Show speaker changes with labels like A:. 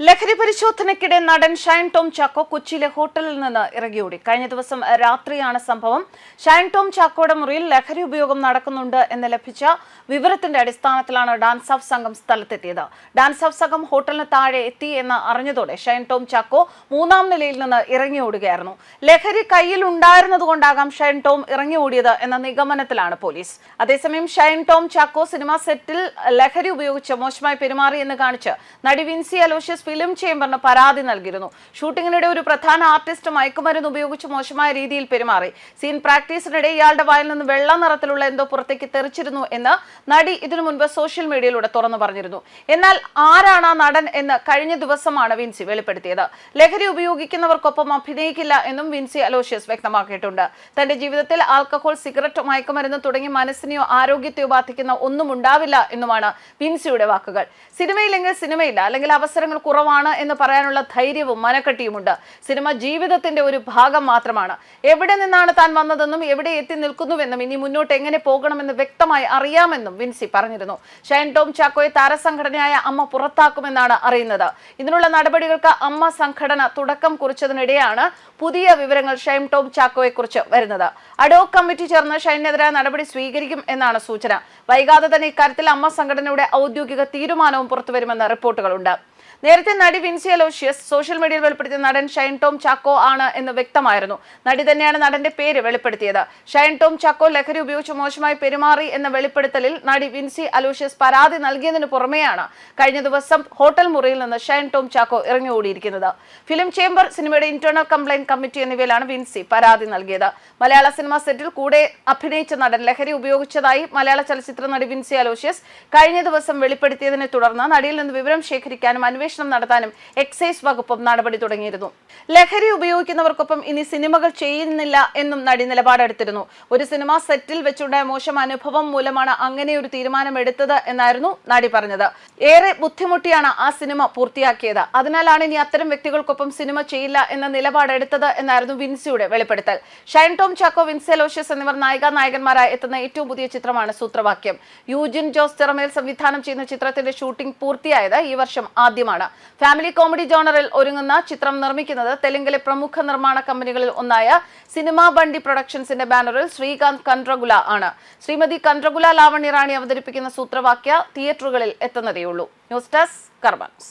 A: ലഹരി പരിശോധനയ്ക്കിടെ നടൻ ഷൈൻ ടോം ചാക്കോ കൊച്ചിയിലെ ഹോട്ടലിൽ നിന്ന് ഇറങ്ങിയോടി. കഴിഞ്ഞ ദിവസം രാത്രിയാണ് സംഭവം. ഷൈൻ ടോം ചാക്കോയുടെ മുറിയിൽ ലഹരി ഉപയോഗം നടക്കുന്നുണ്ട് എന്ന് ലഭിച്ച വിവരത്തിന്റെ അടിസ്ഥാനത്തിലാണ് ഡാൻസ് ഓഫ് സംഘം സ്ഥലത്തെത്തിയത്. ഡാൻസ് ഓഫ് സംഘം ഹോട്ടലിന് താഴെ എത്തി എന്ന് അറിഞ്ഞതോടെ ഷൈൻ ടോം ചാക്കോ മൂന്നാം നിലയിൽ നിന്ന് ഇറങ്ങിയോടുകയായിരുന്നു. ലഹരി കയ്യിൽ ഉണ്ടായിരുന്നതുകൊണ്ടാകാം ഷൈൻ ടോം ഇറങ്ങിയോടിയത് എന്ന നിഗമനത്തിലാണ് പോലീസ്. അതേസമയം ഷൈൻ ടോം ചാക്കോ സിനിമാ സെറ്റിൽ ലഹരി ഉപയോഗിച്ച് മോശമായി പെരുമാറി എന്ന് കാണിച്ച് നടി വിൻസി അലോഷ്യസ് ഫിലിം ചേംബറിന് പരാതി നൽകിയിരുന്നു. ഷൂട്ടിങ്ങിനിടെ ഒരു പ്രധാന ആർട്ടിസ്റ്റ് മയക്കുമരുന്ന് ഉപയോഗിച്ച് മോശമായ രീതിയിൽ പെരുമാറി. സീൻ പ്രാക്ടീസിനിടെ ഇയാളുടെ വായിൽ നിന്ന് വെള്ള നിറത്തിലുള്ള എന്തോ പുറത്തേക്ക് തെറിച്ചിരുന്നു എന്ന് നടി ഇതിനു മുൻപ് സോഷ്യൽ മീഡിയയിലൂടെ തുറന്നു പറഞ്ഞിരുന്നു. എന്നാൽ ആരാണ് ആ നടൻ എന്ന് കഴിഞ്ഞ ദിവസമാണ് വിൻസി വെളിപ്പെടുത്തിയത്. ലഹരി ഉപയോഗിക്കുന്നവർക്കൊപ്പം അഭിനയിക്കില്ല എന്നും വിൻസി അലോഷ്യസ് വ്യക്തമാക്കിയിട്ടുണ്ട്. തന്റെ ജീവിതത്തിൽ ആൽക്കഹോൾ സിഗരറ്റ് മയക്കുമരുന്ന് തുടങ്ങി മനസ്സിനെയോ ആരോഗ്യത്തെയോ ബാധിക്കുന്ന ഒന്നും ഉണ്ടാവില്ല എന്നുമാണ് വിൻസിയുടെ വാക്കുകൾ. സിനിമയില്ലെങ്കിൽ സിനിമയില്ല അല്ലെങ്കിൽ അവസരങ്ങൾ കുറവാണ് എന്ന് പറയാനുള്ള ധൈര്യവും മനക്കെട്ടിയുമുണ്ട്. സിനിമ ജീവിതത്തിന്റെ ഒരു ഭാഗം മാത്രമാണ്. എവിടെ നിന്നാണ് താൻ വന്നതെന്നും എവിടെ എത്തി നിൽക്കുന്നുവെന്നും ഇനി മുന്നോട്ട് എങ്ങനെ പോകണമെന്ന് വ്യക്തമായി അറിയാമെന്നും വിൻസി പറഞ്ഞിരുന്നു. ഷൈൻ ടോം ചാക്കോയെ താരസംഘടനയായ അമ്മ പുറത്താക്കുമെന്നാണ് അറിയുന്നത്. ഇതിനുള്ള നടപടികൾക്ക് അമ്മ സംഘടന തുടക്കം കുറിച്ചതിനിടെയാണ് പുതിയ വിവരങ്ങൾ ഷൈൻ ടോം ചാക്കോയെ കുറിച്ച് വരുന്നത്. അഡോക് കമ്മിറ്റി ചേർന്ന് ഷൈനെതിരായ നടപടി സ്വീകരിക്കും എന്നാണ് സൂചന. വൈകാതെ തന്നെ ഇക്കാര്യത്തിൽ അമ്മ സംഘടനയുടെ ഔദ്യോഗിക തീരുമാനവും പുറത്തുവരുമെന്ന് റിപ്പോർട്ടുകളുണ്ട്. നേരത്തെ നടി വിൻസി അലോഷ്യസ് സോഷ്യൽ മീഡിയയിൽ വെളിപ്പെടുത്തിയ നടൻ ഷൈൻ ടോം ചാക്കോ ആണ് എന്ന് വ്യക്തമായിരുന്നു. നടി തന്നെയാണ് നടന്റെ പേര് വെളിപ്പെടുത്തിയത്. ഷൈൻ ടോം ചാക്കോ ലഹരി ഉപയോഗിച്ച് മോശമായി പെരുമാറി എന്ന വെളിപ്പെടുത്തലിൽ നടി വിൻസി അലോഷ്യസ് പരാതി നൽകിയതിനു പുറമെയാണ് കഴിഞ്ഞ ദിവസം ഹോട്ടൽ മുറിയിൽ നിന്ന് ഷൈൻ ടോം ചാക്കോ ഇറങ്ങി ഓടിയിരിക്കുന്നത് ഫിലിം ചേംബർ സിനിമയുടെ ഇന്റേണൽ കംപ്ലൈന്റ് കമ്മിറ്റി എന്നിവയിലാണ് വിൻസി പരാതി നൽകിയത്. മലയാള സിനിമാ സെറ്റിൽ കൂടെ അഭിനയിച്ച നടൻ ലഹരി ഉപയോഗിച്ചതായി മലയാള ചലച്ചിത്ര നടി വിൻസി അലോഷ്യസ് കഴിഞ്ഞ ദിവസം വെളിപ്പെടുത്തിയതിനെ തുടർന്ന് നടിയിൽ നിന്ന് വിവരം ശേഖരിക്കാനും അന്വേഷണം നടത്താനും എക്സൈസ് വകുപ്പും നടപടി തുടങ്ങിയിരുന്നു. ലഹരി ഉപയോഗിക്കുന്നവർക്കൊപ്പം ഇനി സിനിമകൾ ചെയ്യുന്നില്ല എന്നും നടി നിലപാടെടുത്തിരുന്നു. ഒരു സിനിമ സെറ്റിൽ വെച്ചുണ്ടായ മോശം അനുഭവം മൂലമാണ് അങ്ങനെ ഒരു തീരുമാനമെടുത്തത് എന്നായിരുന്നു നടി പറഞ്ഞത്. ഏറെ ബുദ്ധിമുട്ടിയാണ് ആ സിനിമ പൂർത്തിയാക്കിയത്. അതിനാലാണ് ഇനി അത്തരം വ്യക്തികൾക്കൊപ്പം സിനിമ ചെയ്യില്ല എന്ന നിലപാടെടുത്തത് എന്നായിരുന്നു വിൻസിയുടെ വെളിപ്പെടുത്തൽ. ഷൈൻ ടോം ചാക്കോ വിൻസെലോഷ്യസ് എന്നിവർ നായിക നായകന്മാരായി എത്തുന്ന ഏറ്റവും പുതിയ ചിത്രമാണ് സൂത്രവാക്യം. യൂജിൻ ജോസ് തിറമേൽ സംവിധാനം ചെയ്യുന്ന ചിത്രത്തിന്റെ ഷൂട്ടിംഗ് പൂർത്തിയായത് ഈ വർഷം ആദ്യമാണ്. ഫാമിലി കോമഡി ജോണറിൽ ഒരുങ്ങുന്ന ചിത്രം നിർമ്മിക്കുന്നത് തെലുങ്കിലെ പ്രമുഖ നിർമ്മാണ കമ്പനികളിൽ ഒന്നായ സിനിമാ ബണ്ടി പ്രൊഡക്ഷൻസിന്റെ ബാനറിൽ ശ്രീകാന്ത് കൺട്രഗുല ആണ്. ശ്രീമതി കൺട്രഗുല ലാവണ്യ റാണി അവതരിപ്പിക്കുന്ന സൂത്രവാക്യ തിയേറ്ററുകളിൽ എത്തുന്നതേയുള്ളൂ. News desk കർബൻസ്